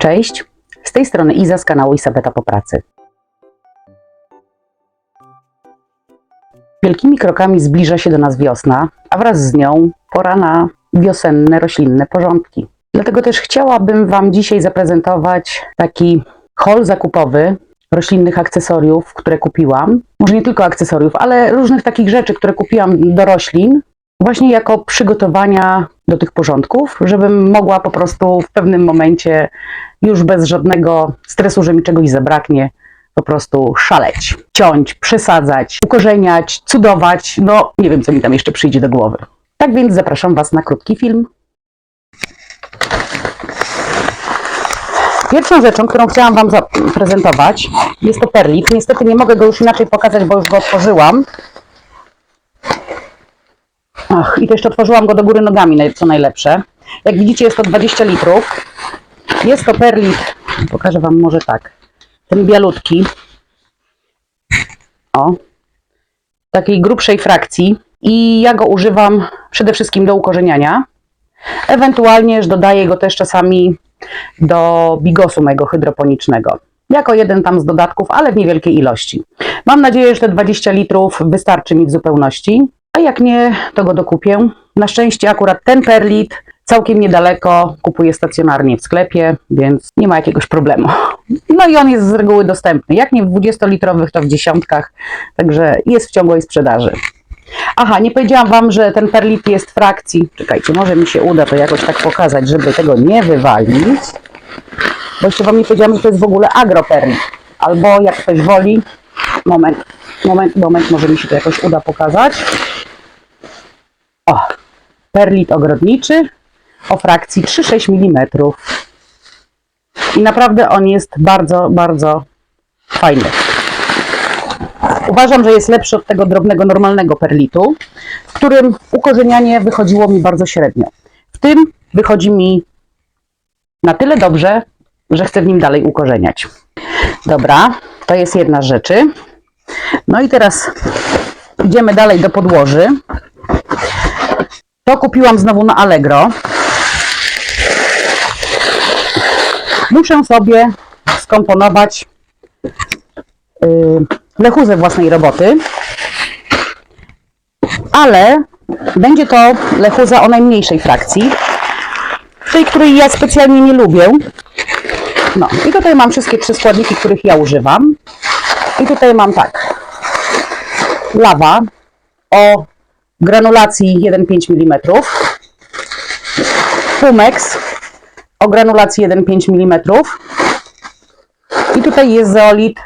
Cześć, z tej strony Iza z kanału Isabeta po pracy. Wielkimi krokami zbliża się do nas wiosna, a wraz z nią pora na wiosenne roślinne porządki. Dlatego też chciałabym Wam dzisiaj zaprezentować taki haul zakupowy roślinnych akcesoriów, które kupiłam. Może nie tylko akcesoriów, ale różnych takich rzeczy, które kupiłam do roślin, właśnie jako przygotowania do tych porządków, żebym mogła po prostu w pewnym momencie już bez żadnego stresu, że mi czegoś zabraknie, po prostu szaleć, ciąć, przesadzać, ukorzeniać, cudować. No, nie wiem, co mi tam jeszcze przyjdzie do głowy. Tak więc zapraszam Was na krótki film. Pierwszą rzeczą, którą chciałam Wam zaprezentować, jest to perlik. Niestety nie mogę go już inaczej pokazać, bo już go otworzyłam. Ach, i to jeszcze otworzyłam go do góry nogami, co najlepsze. Jak widzicie, jest to 20 litrów. Jest to perlit, pokażę Wam może tak, ten bialutki. O, takiej grubszej frakcji. I ja go używam przede wszystkim do ukorzeniania. Ewentualnie dodaję go też czasami do bigosu mojego hydroponicznego. Jako jeden tam z dodatków, ale w niewielkiej ilości. Mam nadzieję, że te 20 litrów wystarczy mi w zupełności. A jak nie, to go dokupię. Na szczęście akurat ten perlit całkiem niedaleko kupuję stacjonarnie w sklepie, więc nie ma jakiegoś problemu. No i on jest z reguły dostępny. Jak nie w 20-litrowych, to w dziesiątkach, także jest w ciągłej sprzedaży. Aha, nie powiedziałam Wam, że ten perlit jest frakcji. Czekajcie, może mi się uda to jakoś tak pokazać, żeby tego nie wywalić. Bo jeszcze Wam nie powiedziałam, że to jest w ogóle agroperlit. Albo jak ktoś woli. Moment, moment, moment, może mi się to jakoś uda pokazać. O, perlit ogrodniczy o frakcji 3-6 mm. I naprawdę on jest bardzo, bardzo fajny. Uważam, że jest lepszy od tego drobnego, normalnego perlitu, w którym ukorzenianie wychodziło mi bardzo średnio. W tym wychodzi mi na tyle dobrze, że chcę w nim dalej ukorzeniać. Dobra, to jest jedna z rzeczy. No i teraz idziemy dalej do podłoży. To kupiłam znowu na Allegro. Muszę sobie skomponować lechuzę własnej roboty, ale będzie to lechuza o najmniejszej frakcji, tej, której ja specjalnie nie lubię. No i tutaj mam wszystkie trzy składniki, których ja używam. I tutaj mam tak, lawa o granulacji 1,5 mm, Pumex o granulacji 1,5 mm i tutaj jest zeolit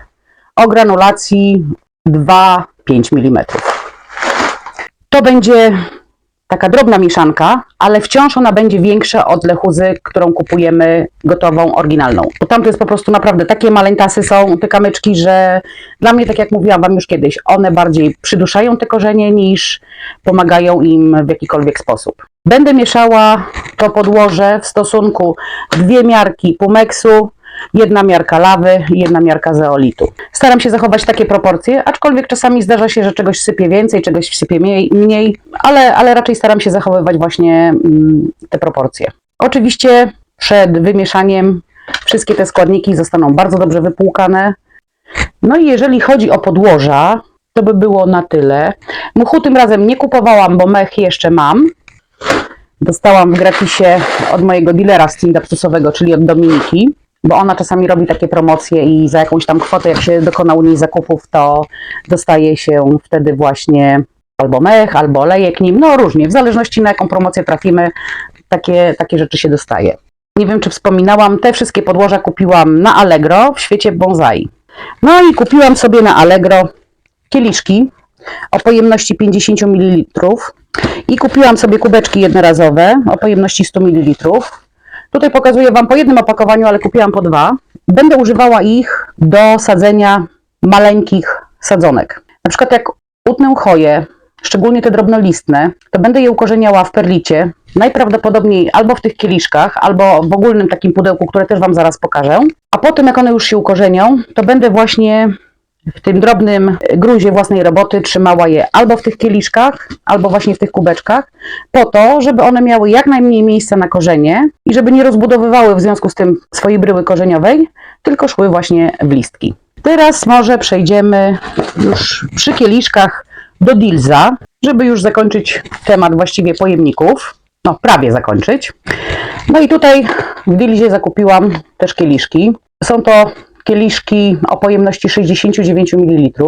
o granulacji 2,5 mm. To będzie taka drobna mieszanka, ale wciąż ona będzie większa od lechuzy, którą kupujemy gotową, oryginalną. Bo tam to jest po prostu naprawdę takie maleńtasy są te kamyczki, że dla mnie, tak jak mówiłam Wam już kiedyś, one bardziej przyduszają te korzenie niż pomagają im w jakikolwiek sposób. Będę mieszała to podłoże w stosunku dwie miarki pumeksu, jedna miarka lawy jedna miarka zeolitu. Staram się zachować takie proporcje, aczkolwiek czasami zdarza się, że czegoś sypie więcej, czegoś sypie mniej, ale, ale raczej staram się zachowywać właśnie mm, te proporcje. Oczywiście przed wymieszaniem wszystkie te składniki zostaną bardzo dobrze wypłukane. No i jeżeli chodzi o podłoża, to by było na tyle. Mchu tym razem nie kupowałam, bo mech jeszcze mam. Dostałam w gratisie od mojego dealera z Cindapsusowego, czyli od Dominiki, bo ona czasami robi takie promocje i za jakąś tam kwotę, jak się dokona u niej zakupów, to dostaje się wtedy właśnie albo mech, albo olejek nim, no różnie, w zależności na jaką promocję trafimy, takie, takie rzeczy się dostaje. Nie wiem, czy wspominałam, te wszystkie podłoża kupiłam na Allegro w świecie bonsai. No i kupiłam sobie na Allegro kieliszki o pojemności 50 ml i kupiłam sobie kubeczki jednorazowe o pojemności 100 ml. Tutaj pokazuję Wam po jednym opakowaniu, ale kupiłam po dwa. Będę używała ich do sadzenia maleńkich sadzonek. Na przykład jak utnę choję, szczególnie te drobnolistne, to będę je ukorzeniała w perlicie, najprawdopodobniej albo w tych kieliszkach, albo w ogólnym takim pudełku, które też Wam zaraz pokażę. A potem jak one już się ukorzenią, to będę właśnie w tym drobnym gruzie własnej roboty trzymała je albo w tych kieliszkach, albo właśnie w tych kubeczkach, po to, żeby one miały jak najmniej miejsca na korzenie i żeby nie rozbudowywały w związku z tym swojej bryły korzeniowej, tylko szły właśnie w listki. Teraz może przejdziemy już przy kieliszkach do Dilza, żeby już zakończyć temat właściwie pojemników. No, prawie zakończyć. No i tutaj w Dilzie zakupiłam też kieliszki. Są to kieliszki o pojemności 69 ml.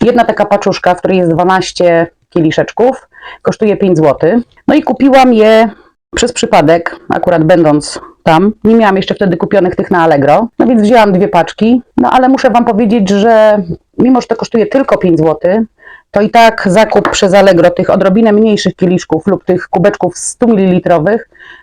Jedna taka paczuszka, w której jest 12 kieliszeczków, kosztuje 5 zł. No i kupiłam je przez przypadek, akurat będąc tam. Nie miałam jeszcze wtedy kupionych tych na Allegro, no więc wzięłam dwie paczki. No ale muszę Wam powiedzieć, że mimo, że to kosztuje tylko 5 zł, to i tak zakup przez Allegro tych odrobinę mniejszych kieliszków lub tych kubeczków 100 ml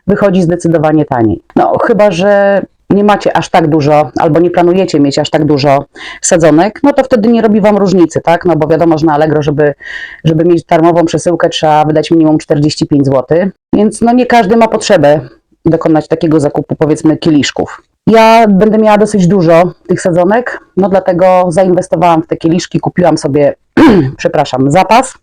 wychodzi zdecydowanie taniej. No chyba, że nie macie aż tak dużo, albo nie planujecie mieć aż tak dużo sadzonek, no to wtedy nie robi Wam różnicy, tak? No bo wiadomo, że na Allegro, żeby, żeby mieć darmową przesyłkę, trzeba wydać minimum 45 zł, więc no nie każdy ma potrzebę dokonać takiego zakupu, powiedzmy, kieliszków. Ja będę miała dosyć dużo tych sadzonek, no dlatego zainwestowałam w te kieliszki, kupiłam sobie, przepraszam, zapas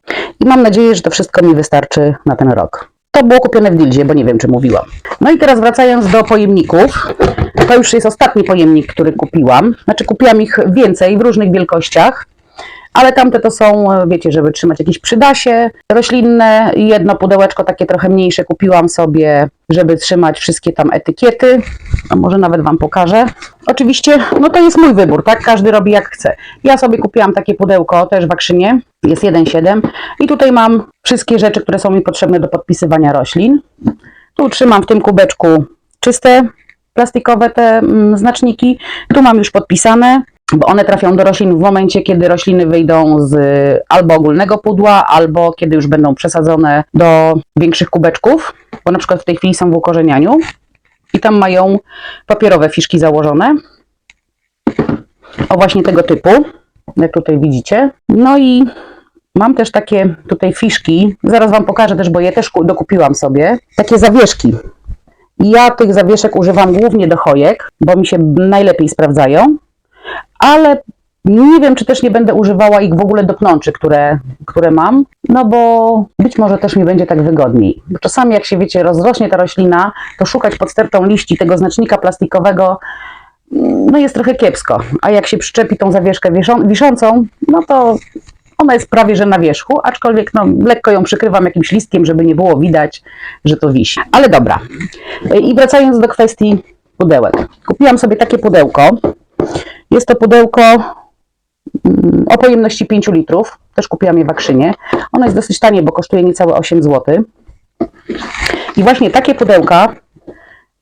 i mam nadzieję, że to wszystko mi wystarczy na ten rok. To było kupione w Dilzie, bo nie wiem, czy mówiłam. No i teraz wracając do pojemników, to już jest ostatni pojemnik, który kupiłam. Znaczy kupiłam ich więcej w różnych wielkościach, ale tamte to są, wiecie, żeby trzymać jakieś przydasie roślinne. Jedno pudełeczko takie trochę mniejsze kupiłam sobie, żeby trzymać wszystkie tam etykiety. A może nawet Wam pokażę. Oczywiście, no to jest mój wybór, tak? Każdy robi jak chce. Ja sobie kupiłam takie pudełko też w Akrzynie, jest 1,7 i tutaj mam wszystkie rzeczy, które są mi potrzebne do podpisywania roślin. Tu trzymam w tym kubeczku czyste plastikowe te mm, znaczniki. Tu mam już podpisane, bo one trafią do roślin w momencie, kiedy rośliny wyjdą z albo ogólnego pudła, albo kiedy już będą przesadzone do większych kubeczków, bo na przykład w tej chwili są w ukorzenianiu i tam mają papierowe fiszki założone. O właśnie tego typu, jak tutaj widzicie. No i mam też takie tutaj fiszki, zaraz Wam pokażę też, bo je też ku- dokupiłam sobie, takie zawieszki. Ja tych zawieszek używam głównie do chojek, bo mi się najlepiej sprawdzają, ale nie wiem, czy też nie będę używała ich w ogóle do pnączy, które, które mam, no bo być może też mi będzie tak wygodniej. Bo czasami jak się, wiecie, rozrośnie ta roślina, to szukać pod stertą liści tego znacznika plastikowego, mm, no jest trochę kiepsko. A jak się przyczepi tą zawieszkę wiszą, wiszącą, no to ona jest prawie że na wierzchu, aczkolwiek no, lekko ją przykrywam jakimś listkiem, żeby nie było widać, że to wisi. Ale dobra. I wracając do kwestii pudełek. Kupiłam sobie takie pudełko. Jest to pudełko mm, o pojemności 5 litrów. Też kupiłam je w Akrzynie. Ono jest dosyć tanie, bo kosztuje niecałe 8 zł. I właśnie takie pudełka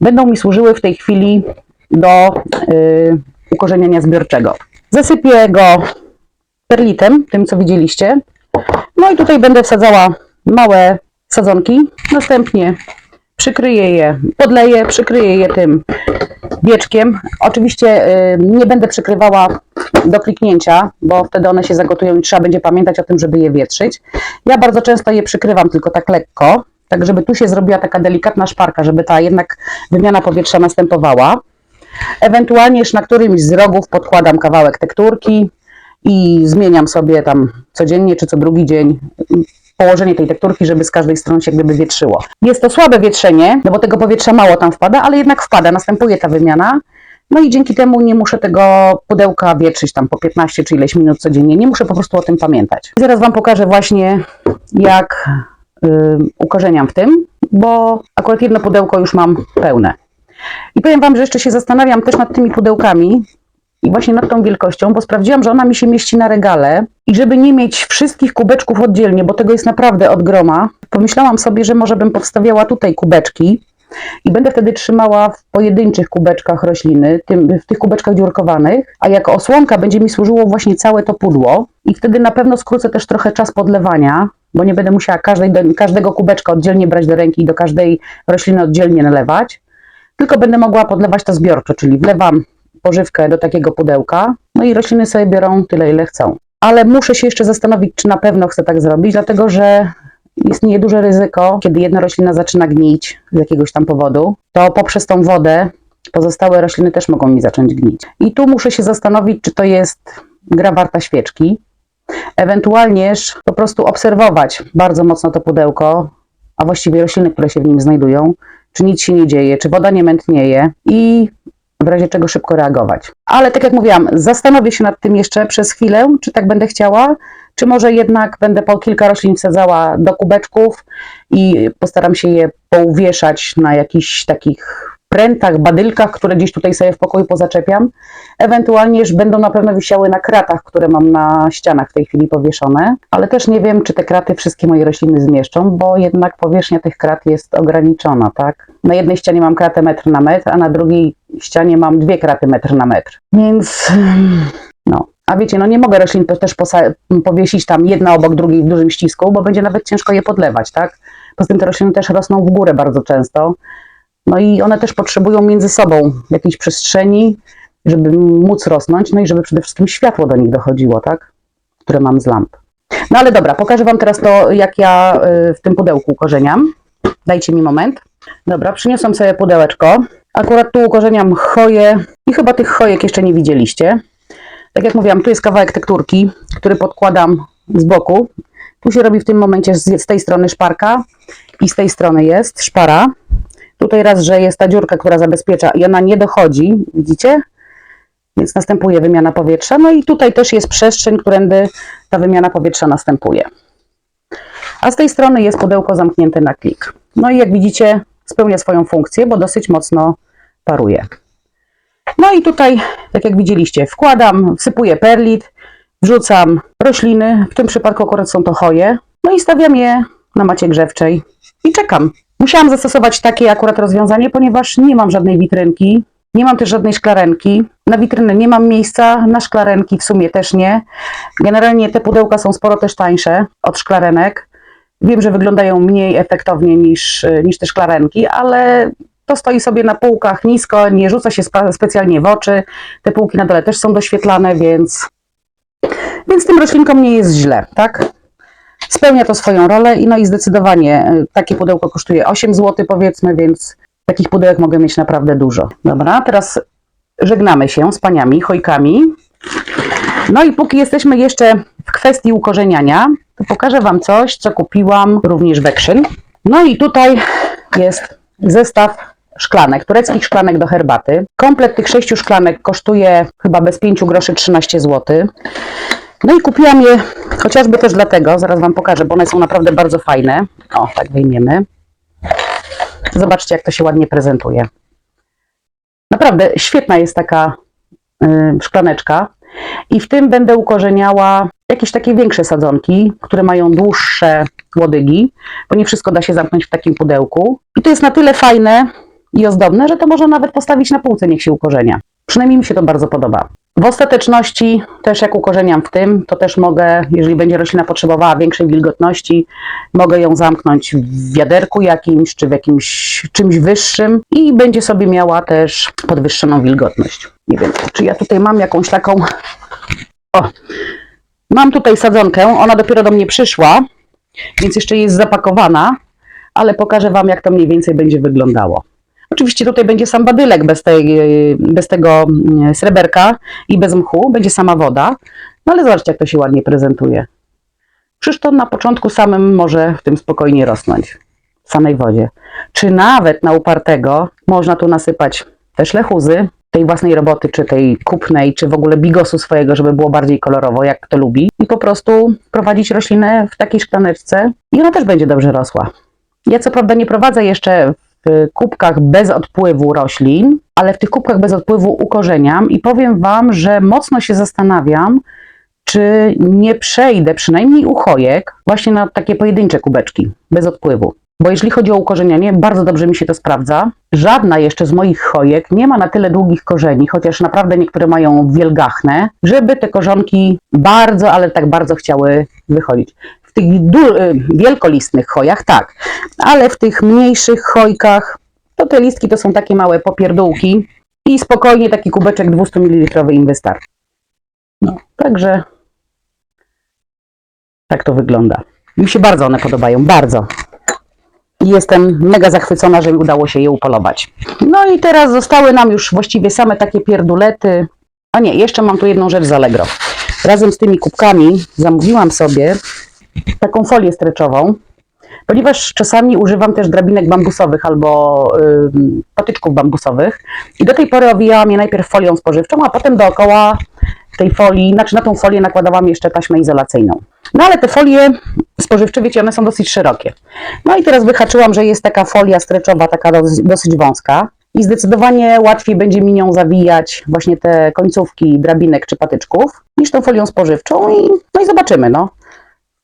będą mi służyły w tej chwili do y, ukorzeniania zbiorczego. Zasypię go perlitem, tym co widzieliście. No i tutaj będę wsadzała małe sadzonki. Następnie przykryję je, podleję, przykryję je tym wieczkiem. Oczywiście y, nie będę przykrywała do kliknięcia, bo wtedy one się zagotują i trzeba będzie pamiętać o tym, żeby je wietrzyć. Ja bardzo często je przykrywam tylko tak lekko, tak żeby tu się zrobiła taka delikatna szparka, żeby ta jednak wymiana powietrza następowała. Ewentualnie jeszcze na którymś z rogów podkładam kawałek tekturki i zmieniam sobie tam codziennie czy co drugi dzień położenie tej tekturki, żeby z każdej strony się gdyby wietrzyło. Jest to słabe wietrzenie, no bo tego powietrza mało tam wpada, ale jednak wpada, następuje ta wymiana. No i dzięki temu nie muszę tego pudełka wietrzyć tam po 15 czy ileś minut codziennie. Nie muszę po prostu o tym pamiętać. Zaraz Wam pokażę właśnie, jak y, ukorzeniam w tym, bo akurat jedno pudełko już mam pełne. I powiem Wam, że jeszcze się zastanawiam też nad tymi pudełkami i właśnie nad tą wielkością, bo sprawdziłam, że ona mi się mieści na regale. I żeby nie mieć wszystkich kubeczków oddzielnie, bo tego jest naprawdę od groma, pomyślałam sobie, że może bym powstawiała tutaj kubeczki. I będę wtedy trzymała w pojedynczych kubeczkach rośliny, tym, w tych kubeczkach dziurkowanych, a jako osłonka będzie mi służyło właśnie całe to pudło. I wtedy na pewno skrócę też trochę czas podlewania, bo nie będę musiała każdej, każdego kubeczka oddzielnie brać do ręki i do każdej rośliny oddzielnie nalewać, tylko będę mogła podlewać to zbiorczo, czyli wlewam pożywkę do takiego pudełka, no i rośliny sobie biorą tyle, ile chcą. Ale muszę się jeszcze zastanowić, czy na pewno chcę tak zrobić, dlatego że istnieje duże ryzyko, kiedy jedna roślina zaczyna gnić z jakiegoś tam powodu, to poprzez tą wodę pozostałe rośliny też mogą mi zacząć gnić. I tu muszę się zastanowić, czy to jest gra warta świeczki. Ewentualnież po prostu obserwować bardzo mocno to pudełko, a właściwie rośliny, które się w nim znajdują, czy nic się nie dzieje, czy woda nie mętnieje i w razie czego szybko reagować. Ale tak jak mówiłam, zastanowię się nad tym jeszcze przez chwilę, czy tak będę chciała, czy może jednak będę po kilka roślin wsadzała do kubeczków i postaram się je pouwieszać na jakichś takich prętach, badylkach, które gdzieś tutaj sobie w pokoju pozaczepiam. Ewentualnie już będą na pewno wisiały na kratach, które mam na ścianach w tej chwili powieszone, ale też nie wiem, czy te kraty wszystkie moje rośliny zmieszczą, bo jednak powierzchnia tych krat jest ograniczona, tak? Na jednej ścianie mam kratę metr na metr, a na drugiej ścianie mam dwie kraty metr na metr. Więc no, a wiecie, no nie mogę roślin też powiesić tam jedna obok drugiej w dużym ścisku, bo będzie nawet ciężko je podlewać, tak? Poza tym te rośliny też rosną w górę bardzo często. No i one też potrzebują między sobą jakiejś przestrzeni, żeby móc rosnąć, no i żeby przede wszystkim światło do nich dochodziło, tak? Które mam z lamp. No ale dobra, pokażę Wam teraz to, jak ja y, w tym pudełku ukorzeniam. Dajcie mi moment. Dobra, przyniosłam sobie pudełeczko. Akurat tu ukorzeniam choje i chyba tych chojek jeszcze nie widzieliście. Tak jak mówiłam, tu jest kawałek tekturki, który podkładam z boku. Tu się robi w tym momencie z, z tej strony szparka i z tej strony jest szpara. Tutaj raz, że jest ta dziurka, która zabezpiecza i ona nie dochodzi, widzicie? Więc następuje wymiana powietrza. No i tutaj też jest przestrzeń, którędy ta wymiana powietrza następuje. A z tej strony jest pudełko zamknięte na klik. No i jak widzicie, spełnia swoją funkcję, bo dosyć mocno paruje. No i tutaj, tak jak widzieliście, wkładam, wsypuję perlit, wrzucam rośliny, w tym przypadku akurat są to choje, no i stawiam je na macie grzewczej i czekam. Musiałam zastosować takie akurat rozwiązanie, ponieważ nie mam żadnej witrynki, nie mam też żadnej szklarenki. Na witrynę nie mam miejsca, na szklarenki w sumie też nie. Generalnie te pudełka są sporo też tańsze od szklarenek. Wiem, że wyglądają mniej efektownie niż, niż te szklarenki, ale to stoi sobie na półkach nisko, nie rzuca się specjalnie w oczy. Te półki na dole też są doświetlane, więc, więc tym roślinkom nie jest źle, tak? Spełnia to swoją rolę i no i zdecydowanie y, takie pudełko kosztuje 8 zł powiedzmy, więc takich pudełek mogę mieć naprawdę dużo. Dobra, teraz żegnamy się z paniami, chojkami. No i póki jesteśmy jeszcze w kwestii ukorzeniania, to pokażę Wam coś, co kupiłam również w Action. No i tutaj jest zestaw szklanek, tureckich szklanek do herbaty. Komplet tych sześciu szklanek kosztuje chyba bez 5 groszy 13 zł. No i kupiłam je chociażby też dlatego, zaraz Wam pokażę, bo one są naprawdę bardzo fajne. O, tak wyjmiemy. Zobaczcie, jak to się ładnie prezentuje. Naprawdę świetna jest taka y, szklaneczka. I w tym będę ukorzeniała jakieś takie większe sadzonki, które mają dłuższe łodygi, bo nie wszystko da się zamknąć w takim pudełku. I to jest na tyle fajne i ozdobne, że to można nawet postawić na półce, niech się ukorzenia. Przynajmniej mi się to bardzo podoba. W ostateczności też jak ukorzeniam w tym, to też mogę, jeżeli będzie roślina potrzebowała większej wilgotności, mogę ją zamknąć w wiaderku jakimś, czy w jakimś czymś wyższym i będzie sobie miała też podwyższoną wilgotność. Nie wiem, czy ja tutaj mam jakąś taką... O, mam tutaj sadzonkę, ona dopiero do mnie przyszła, więc jeszcze jest zapakowana, ale pokażę Wam, jak to mniej więcej będzie wyglądało. Oczywiście tutaj będzie sam badylek bez, tej, bez tego mm, sreberka i bez mchu, będzie sama woda, no ale zobaczcie jak to się ładnie prezentuje. To na początku samym może w tym spokojnie rosnąć, w samej wodzie. Czy nawet na upartego można tu nasypać też lechuzy, tej własnej roboty, czy tej kupnej, czy w ogóle bigosu swojego, żeby było bardziej kolorowo, jak kto lubi. I po prostu prowadzić roślinę w takiej szklaneczce i ona też będzie dobrze rosła. Ja co prawda nie prowadzę jeszcze w kubkach bez odpływu roślin, ale w tych kubkach bez odpływu ukorzeniam i powiem Wam, że mocno się zastanawiam, czy nie przejdę przynajmniej u chojek właśnie na takie pojedyncze kubeczki bez odpływu. Bo jeśli chodzi o ukorzenianie, bardzo dobrze mi się to sprawdza. Żadna jeszcze z moich chojek nie ma na tyle długich korzeni, chociaż naprawdę niektóre mają wielgachne, żeby te korzonki bardzo, ale tak bardzo chciały wychodzić. W tych y, wielkolistnych chojach tak, ale w tych mniejszych chojkach to te listki to są takie małe popierdółki i spokojnie taki kubeczek 200 ml im wystarczy. No, także tak to wygląda. Mi się bardzo one podobają, bardzo. Jestem mega zachwycona, że mi udało się je upolować. No i teraz zostały nam już właściwie same takie pierdulety. A nie, jeszcze mam tu jedną rzecz z Allegro. razem z tymi kubkami zamówiłam sobie taką folię streczową, ponieważ czasami używam też drabinek bambusowych albo ym, patyczków bambusowych i do tej pory owijałam je najpierw folią spożywczą, a potem dookoła tej folii, znaczy na tą folię nakładałam jeszcze taśmę izolacyjną. No ale te folie spożywcze, wiecie, one są dosyć szerokie. No i teraz wyhaczyłam, że jest taka folia streczowa, taka dosyć wąska i zdecydowanie łatwiej będzie mi nią zawijać właśnie te końcówki drabinek czy patyczków niż tą folią spożywczą i, no i zobaczymy, no.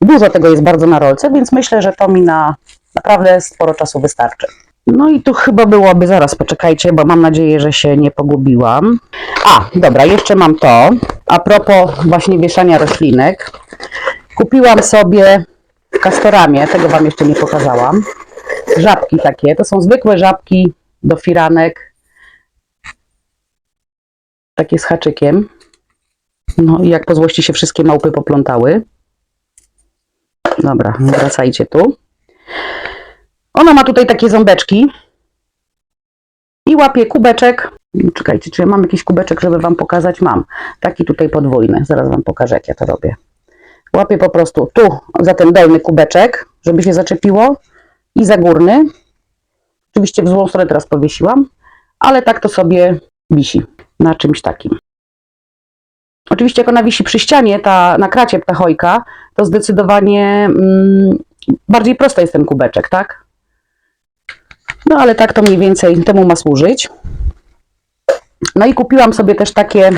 Dużo tego jest bardzo na rolce, więc myślę, że to mi na naprawdę sporo czasu wystarczy. No i tu chyba byłoby, zaraz poczekajcie, bo mam nadzieję, że się nie pogubiłam. A, dobra, jeszcze mam to. A propos właśnie wieszania roślinek. Kupiłam sobie w Castoramie, tego Wam jeszcze nie pokazałam, żabki takie. To są zwykłe żabki do firanek. Takie z haczykiem. No i jak po złości się wszystkie małpy poplątały. Dobra, wracajcie tu. Ona ma tutaj takie ząbeczki i łapie kubeczek. Czekajcie, czy ja mam jakiś kubeczek, żeby Wam pokazać? Mam. Taki tutaj podwójny. Zaraz Wam pokażę, jak ja to robię. Łapię po prostu tu za ten dolny kubeczek, żeby się zaczepiło i za górny. Oczywiście w złą stronę teraz powiesiłam, ale tak to sobie wisi na czymś takim. Oczywiście jak ona wisi przy ścianie, ta, na kracie ta chojka, to zdecydowanie mm, bardziej prosty jest ten kubeczek, tak? No ale tak to mniej więcej temu ma służyć. No i kupiłam sobie też takie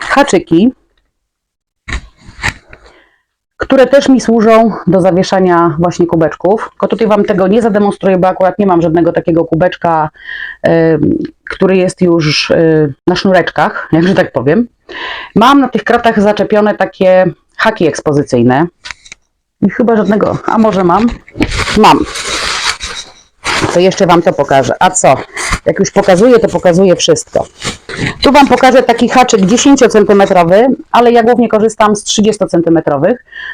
haczyki, które też mi służą do zawieszania właśnie kubeczków. Tylko tutaj Wam tego nie zademonstruję, bo akurat nie mam żadnego takiego kubeczka, który jest już y, na sznureczkach, jakże tak powiem. Mam na tych kratach zaczepione takie haki ekspozycyjne. I chyba żadnego, a może mam? Mam. To jeszcze Wam to pokażę. A co? Jak już pokazuję, to pokazuję wszystko. Tu Wam pokażę taki haczyk 10 cm, ale ja głównie korzystam z 30 cm.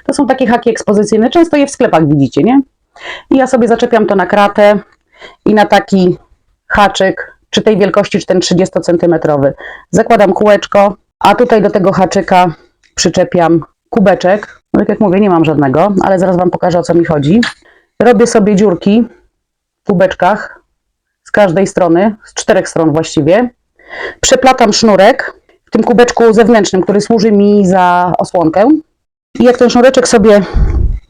To są takie haki ekspozycyjne, często je w sklepach widzicie, nie? I ja sobie zaczepiam to na kratę i na taki haczyk, czy tej wielkości, czy ten 30 cm. Zakładam kółeczko, a tutaj do tego haczyka przyczepiam kubeczek. No tak jak mówię, nie mam żadnego, ale zaraz Wam pokażę o co mi chodzi. Robię sobie dziurki w kubeczkach z każdej strony, z czterech stron właściwie. Przeplatam sznurek w tym kubeczku zewnętrznym, który służy mi za osłonkę. I jak ten sznureczek sobie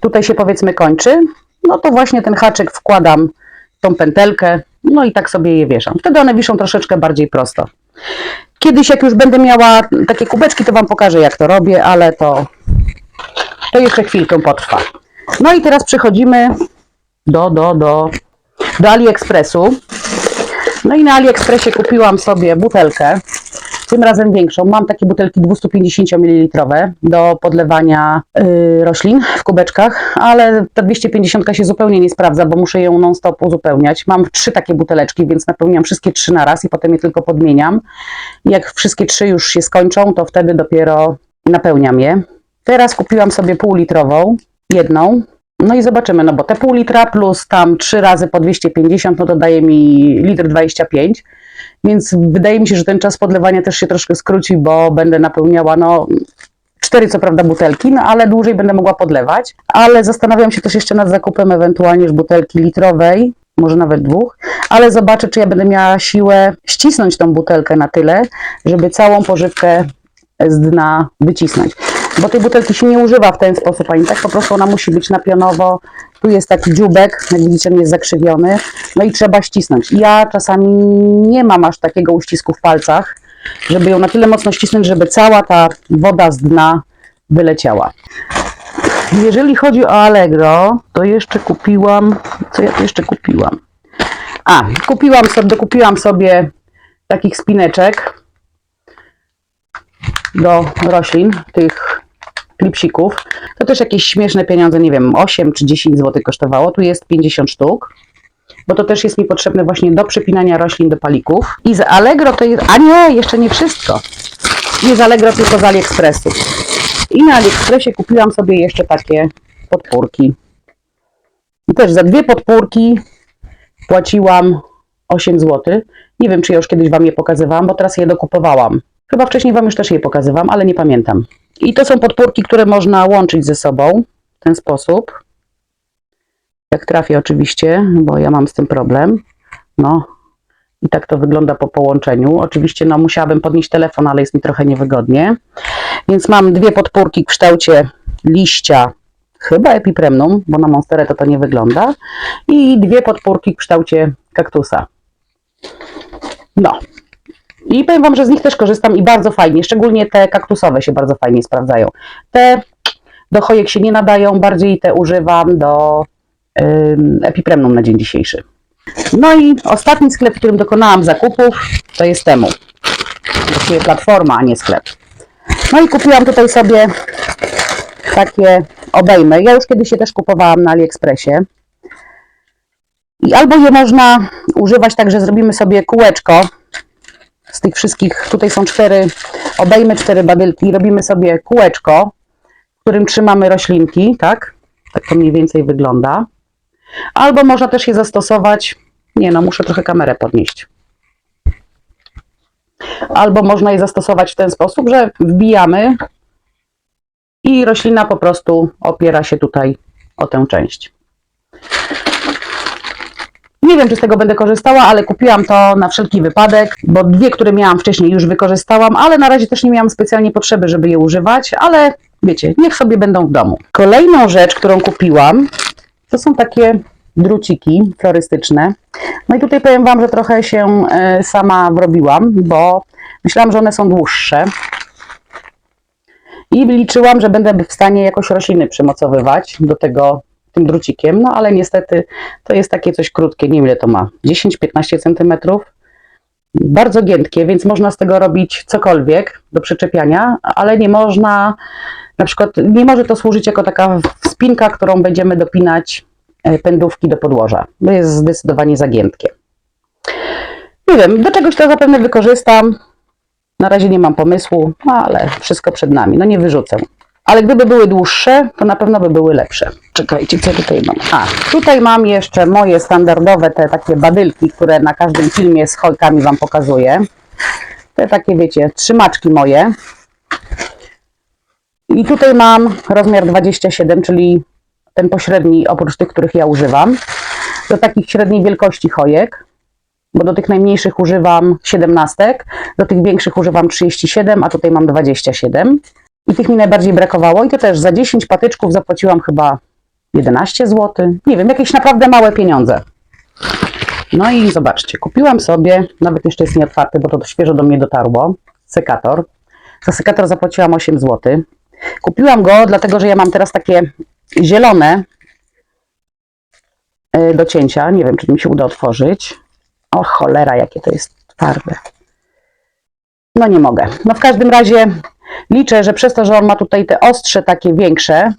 tutaj się powiedzmy kończy, no to właśnie ten haczyk wkładam w tą pętelkę, no i tak sobie je wieszam. Wtedy one wiszą troszeczkę bardziej prosto. Kiedyś jak już będę miała takie kubeczki, to Wam pokażę jak to robię, ale to, to jeszcze chwilkę potrwa. No i teraz przechodzimy do, do, do, do AliExpressu. No i na AliExpressie kupiłam sobie butelkę, tym razem większą. Mam takie butelki 250 ml do podlewania y, roślin w kubeczkach, ale ta 250 się zupełnie nie sprawdza, bo muszę ją non-stop uzupełniać. Mam trzy takie buteleczki, więc napełniam wszystkie trzy na raz i potem je tylko podmieniam. Jak wszystkie trzy już się skończą, to wtedy dopiero napełniam je. Teraz kupiłam sobie półlitrową, jedną, no i zobaczymy, no bo te pół litra plus tam 3 razy po 250, no to daje mi litr 25, więc wydaje mi się, że ten czas podlewania też się troszkę skróci, bo będę napełniała, no cztery co prawda butelki, no ale dłużej będę mogła podlewać, ale zastanawiam się też jeszcze nad zakupem ewentualnie już butelki litrowej, może nawet dwóch, ale zobaczę, czy ja będę miała siłę ścisnąć tą butelkę na tyle, żeby całą pożywkę z dna wycisnąć bo tej butelki się nie używa w ten sposób, ani tak po prostu ona musi być na pionowo. Tu jest taki dziubek, jak widzicie, jest zakrzywiony, no i trzeba ścisnąć. Ja czasami nie mam aż takiego uścisku w palcach, żeby ją na tyle mocno ścisnąć, żeby cała ta woda z dna wyleciała. Jeżeli chodzi o Allegro, to jeszcze kupiłam, co ja tu jeszcze kupiłam? A, kupiłam sobie, dokupiłam sobie takich spineczek do roślin, tych klipsików. To też jakieś śmieszne pieniądze, nie wiem, 8 czy 10 zł kosztowało. Tu jest 50 sztuk, bo to też jest mi potrzebne właśnie do przypinania roślin do palików. I z Allegro to jest, a nie, jeszcze nie wszystko. Nie z Allegro, tylko z AliExpressu. I na AliExpressie kupiłam sobie jeszcze takie podpórki. I też za dwie podpórki płaciłam 8 zł. Nie wiem, czy ja już kiedyś Wam je pokazywałam, bo teraz je dokupowałam. Chyba wcześniej Wam już też je pokazywałam, ale nie pamiętam. I to są podpórki, które można łączyć ze sobą w ten sposób. Jak trafię oczywiście, bo ja mam z tym problem. No i tak to wygląda po połączeniu. Oczywiście no musiałabym podnieść telefon, ale jest mi trochę niewygodnie. Więc mam dwie podpórki w kształcie liścia, chyba epipremnum, bo na monsterę to to nie wygląda. I dwie podpórki w kształcie kaktusa. No. I powiem Wam, że z nich też korzystam i bardzo fajnie, szczególnie te kaktusowe się bardzo fajnie sprawdzają. Te do chojek się nie nadają, bardziej te używam do ym, epipremnum na dzień dzisiejszy. No i ostatni sklep, w którym dokonałam zakupów, to jest temu. Właściwie platforma, a nie sklep. No i kupiłam tutaj sobie takie obejmy. Ja już kiedyś je też kupowałam na AliExpressie. I albo je można używać tak, że zrobimy sobie kółeczko z tych wszystkich, tutaj są cztery obejmy, cztery badylki, robimy sobie kółeczko, w którym trzymamy roślinki, tak? Tak to mniej więcej wygląda. Albo można też je zastosować, nie no, muszę trochę kamerę podnieść. Albo można je zastosować w ten sposób, że wbijamy i roślina po prostu opiera się tutaj o tę część. Nie wiem, czy z tego będę korzystała, ale kupiłam to na wszelki wypadek, bo dwie, które miałam wcześniej, już wykorzystałam, ale na razie też nie miałam specjalnie potrzeby, żeby je używać, ale wiecie, niech sobie będą w domu. Kolejną rzecz, którą kupiłam, to są takie druciki florystyczne. No i tutaj powiem Wam, że trochę się e, sama wrobiłam, bo myślałam, że one są dłuższe. I liczyłam, że będę w stanie jakoś rośliny przymocowywać do tego tym drucikiem, no ale niestety to jest takie coś krótkie, nie wiem ile to ma, 10-15 cm. Bardzo giętkie, więc można z tego robić cokolwiek do przyczepiania, ale nie można, na przykład nie może to służyć jako taka spinka, którą będziemy dopinać e, pędówki do podłoża, jest zdecydowanie za giętkie. Nie wiem, do czegoś to zapewne wykorzystam. Na razie nie mam pomysłu, no ale wszystko przed nami. No nie wyrzucę. Ale gdyby były dłuższe, to na pewno by były lepsze. Czekajcie, co tutaj mam? A, tutaj mam jeszcze moje standardowe te takie badylki, które na każdym filmie z chojkami Wam pokazuję. Te takie, wiecie, trzymaczki moje. I tutaj mam rozmiar 27, czyli ten pośredni, oprócz tych, których ja używam. Do takich średniej wielkości chojek bo do tych najmniejszych używam 17, do tych większych używam 37, a tutaj mam 27. I tych mi najbardziej brakowało i to też za 10 patyczków zapłaciłam chyba 11 zł. Nie wiem, jakieś naprawdę małe pieniądze. No i zobaczcie, kupiłam sobie, nawet jeszcze jest nieotwarty, bo to świeżo do mnie dotarło, sekator. Za sekator zapłaciłam 8 zł. Kupiłam go dlatego, że ja mam teraz takie zielone y, do cięcia. Nie wiem, czy mi się uda otworzyć. O cholera, jakie to jest twarde. No nie mogę. No w każdym razie liczę, że przez to, że on ma tutaj te ostrze takie większe,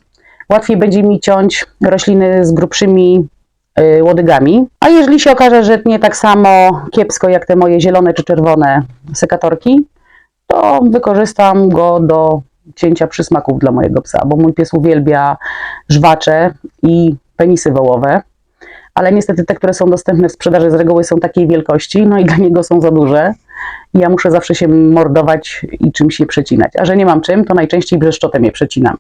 łatwiej będzie mi ciąć rośliny z grubszymi y, łodygami. A jeżeli się okaże, że nie tak samo kiepsko jak te moje zielone czy czerwone sekatorki, to wykorzystam go do cięcia przysmaków dla mojego psa, bo mój pies uwielbia żwacze i penisy wołowe ale niestety te, które są dostępne w sprzedaży z reguły są takiej wielkości, no i dla niego są za duże. Ja muszę zawsze się mordować i czymś je przecinać. A że nie mam czym, to najczęściej brzeszczotem je przecinam.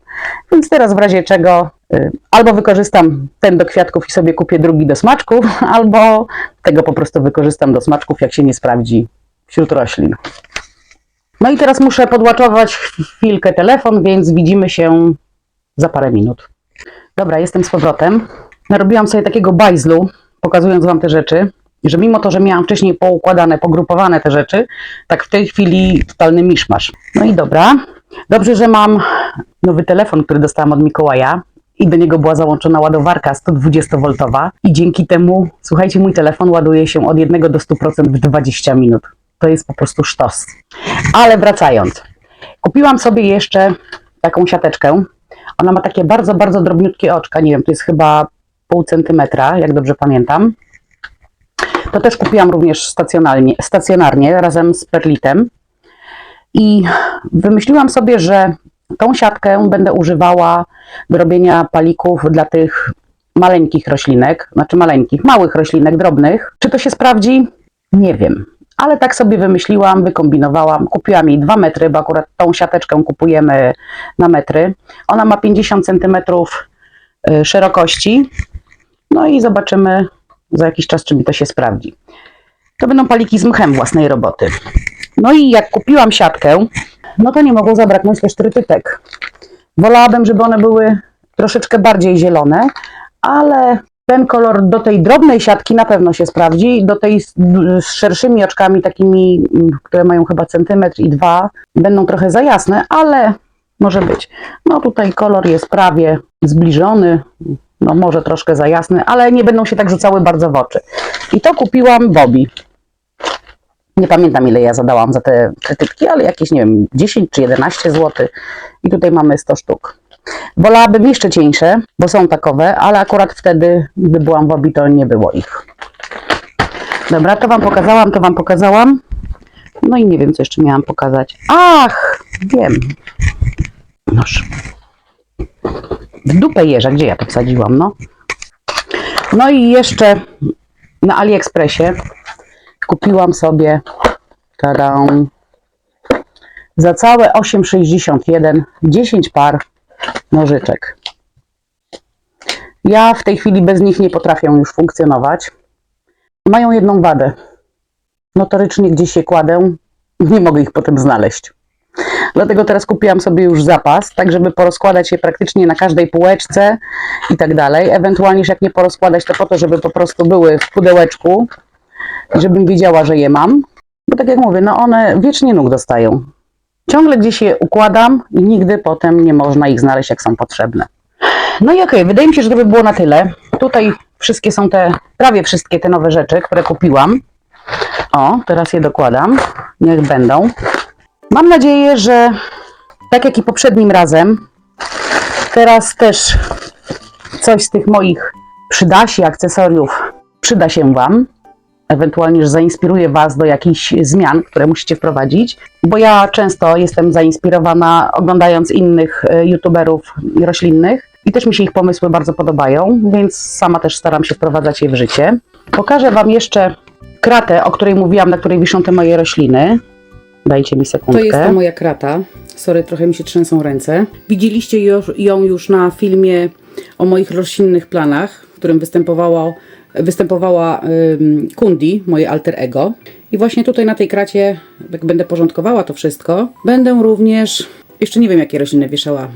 Więc teraz w razie czego y, albo wykorzystam ten do kwiatków i sobie kupię drugi do smaczków, albo tego po prostu wykorzystam do smaczków, jak się nie sprawdzi wśród roślin. No i teraz muszę podłaczować chwilkę telefon, więc widzimy się za parę minut. Dobra, jestem z powrotem narobiłam sobie takiego bajzlu, pokazując Wam te rzeczy, że mimo to, że miałam wcześniej poukładane, pogrupowane te rzeczy, tak w tej chwili totalny miszmasz. No i dobra. Dobrze, że mam nowy telefon, który dostałam od Mikołaja i do niego była załączona ładowarka 120V i dzięki temu, słuchajcie, mój telefon ładuje się od 1 do 100% w 20 minut. To jest po prostu sztos. Ale wracając. Kupiłam sobie jeszcze taką siateczkę. Ona ma takie bardzo, bardzo drobniutkie oczka. Nie wiem, to jest chyba pół centymetra, jak dobrze pamiętam. To też kupiłam również stacjonarnie, stacjonarnie razem z perlitem. I wymyśliłam sobie, że tą siatkę będę używała do robienia palików dla tych maleńkich roślinek, znaczy maleńkich, małych roślinek, drobnych. Czy to się sprawdzi? Nie wiem. Ale tak sobie wymyśliłam, wykombinowałam. Kupiłam jej 2 metry, bo akurat tą siateczkę kupujemy na metry. Ona ma 50 cm y, szerokości. No i zobaczymy za jakiś czas, czy mi to się sprawdzi. To będą paliki z mchem własnej roboty. No i jak kupiłam siatkę, no to nie mogło zabraknąć też trytytek. Wolałabym, żeby one były troszeczkę bardziej zielone, ale ten kolor do tej drobnej siatki na pewno się sprawdzi. Do tej z, z szerszymi oczkami, takimi, mm, które mają chyba centymetr i dwa, będą trochę za jasne, ale może być. No tutaj kolor jest prawie zbliżony, no może troszkę za jasny, ale nie będą się tak rzucały bardzo w oczy. I to kupiłam Bobby. Nie pamiętam ile ja zadałam za te krytyki, ale jakieś, nie wiem, 10 czy 11 zł. I tutaj mamy 100 sztuk. Wolałabym jeszcze cieńsze, bo są takowe, ale akurat wtedy, gdy byłam w Obi, to nie było ich. Dobra, to Wam pokazałam, to Wam pokazałam. No i nie wiem, co jeszcze miałam pokazać. Ach, wiem. Noż. W dupę jeża, gdzie ja to wsadziłam, no. No i jeszcze na AliExpressie kupiłam sobie tada, za całe 8,61 10 par nożyczek. Ja w tej chwili bez nich nie potrafię już funkcjonować. Mają jedną wadę. Notorycznie gdzieś się kładę, nie mogę ich potem znaleźć. Dlatego teraz kupiłam sobie już zapas, tak żeby porozkładać je praktycznie na każdej półeczce i tak dalej. Ewentualnie, jak nie porozkładać, to po to, żeby po prostu były w pudełeczku żebym wiedziała, że je mam. Bo tak jak mówię, no one wiecznie nóg dostają. Ciągle gdzieś je układam i nigdy potem nie można ich znaleźć, jak są potrzebne. No i okej, wydaje mi się, że to by było na tyle. Tutaj wszystkie są te, prawie wszystkie te nowe rzeczy, które kupiłam. O, teraz je dokładam. Niech będą. Mam nadzieję, że tak jak i poprzednim razem, teraz też coś z tych moich przydasi, akcesoriów przyda się Wam. Ewentualnie, że zainspiruje Was do jakichś zmian, które musicie wprowadzić, bo ja często jestem zainspirowana oglądając innych e, youtuberów roślinnych i też mi się ich pomysły bardzo podobają, więc sama też staram się wprowadzać je w życie. Pokażę Wam jeszcze kratę, o której mówiłam, na której wiszą te moje rośliny. Dajcie mi sekundkę. To jest ta moja krata. Sorry, trochę mi się trzęsą ręce. Widzieliście ją już na filmie o moich roślinnych planach, w którym występowała, występowała Kundi, moje alter ego. I właśnie tutaj na tej kracie, jak będę porządkowała to wszystko, będę również, jeszcze nie wiem jakie rośliny wieszała.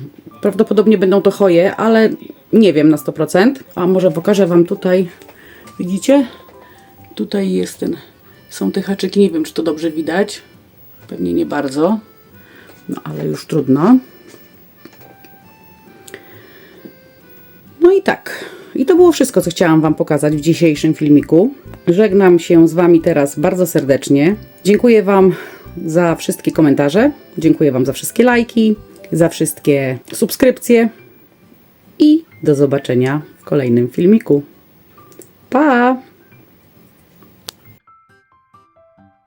Prawdopodobnie będą to choje, ale nie wiem na 100%. A może pokażę Wam tutaj, widzicie? Tutaj jest ten, są te haczyki, nie wiem czy to dobrze widać. Pewnie nie bardzo. No ale już trudno. No i tak. I to było wszystko, co chciałam Wam pokazać w dzisiejszym filmiku. Żegnam się z Wami teraz bardzo serdecznie. Dziękuję Wam za wszystkie komentarze. Dziękuję Wam za wszystkie lajki, za wszystkie subskrypcje. I do zobaczenia w kolejnym filmiku. Pa!